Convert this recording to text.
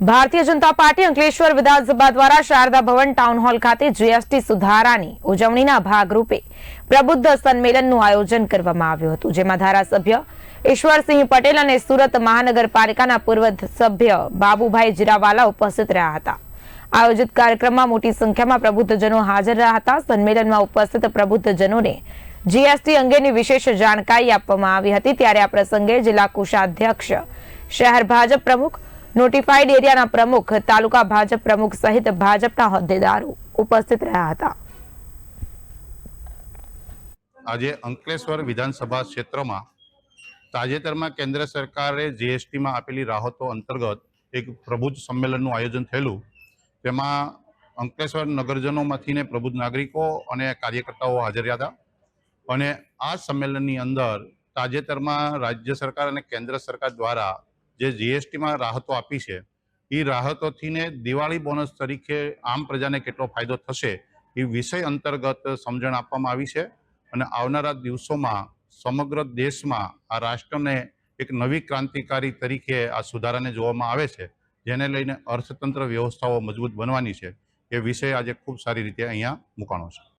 Bharatiya Janata party Ankleshwar વિધાનસભા દ્વારા Sharda Bhavan town hall ખાતે જીએસટી સુધારાની ઉજવણીના ભાગરૂપે પ્રબુદ્ધ સંમેલનનું આયોજન કરવામાં આવ્યું હતું, જેમાં ધારાસભ્ય ઈશ્વરસિંહ પટેલ અને સુરત મહાનગરપાલિકાના પૂર્વ સભ્ય બાબુભાઈ જીરાવાલા ઉપસ્થિત રહ્યા હતા. આયોજિત કાર્યક્રમમાં મોટી સંખ્યામાં પ્રબુદ્ધજનો હાજર રહ્યા હતા. સંમેલનમાં ઉપસ્થિત પ્રબુદ્ધજનોને જીએસટી અંગેની વિશેષ જાણકારી આપવામાં આવી હતી. ત્યારે આ પ્રસંગે જિલ્લા કોષાધ્યક્ષ શહેર ભાજપ પ્રમુખ નોટિફાઈડ એરિયાના પ્રમુખ, તાલુકા ભાજપ પ્રમુખ સહિત ભાજપના હોદ્દેદારો ઉપસ્થિત રહ્યા હતા. આજે અંકલેશ્વર વિધાનસભા ક્ષેત્રમાં તાજેતરમાં કેન્દ્ર સરકારે જીએસટીમાં આપેલી રાહતો અંતર્ગત એક પ્રબુદ્ધ સંમેલનનું આયોજન થયેલું. તેમાં અંકલેશ્વર નગરજનોમાંથીને પ્રબુદ્ધ નાગરિકો અને કાર્યકર્તાઓ હાજર હતા. અને આ સંમેલનની અંદર તાજેતરમાં રાજ્ય સરકાર અને કેન્દ્ર સરકાર દ્વારા જે જીએસટીમાં રાહતો આપી છે એ રાહતોથીને દિવાળી બોનસ તરીકે આમ પ્રજાને કેટલો ફાયદો થશે, એ વિષય અંતર્ગત સમજણ આપવામાં આવી છે. અને આવનારા દિવસોમાં સમગ્ર દેશમાં આ રાષ્ટ્રને એક નવી ક્રાંતિકારી તરીકે આ સુધારાને જોવામાં આવે છે, જેને લઈને અર્થતંત્ર વ્યવસ્થાઓ મજબૂત બનવાની છે. એ વિષય આજે ખૂબ સારી રીતે અહીંયા મૂકાણો છે.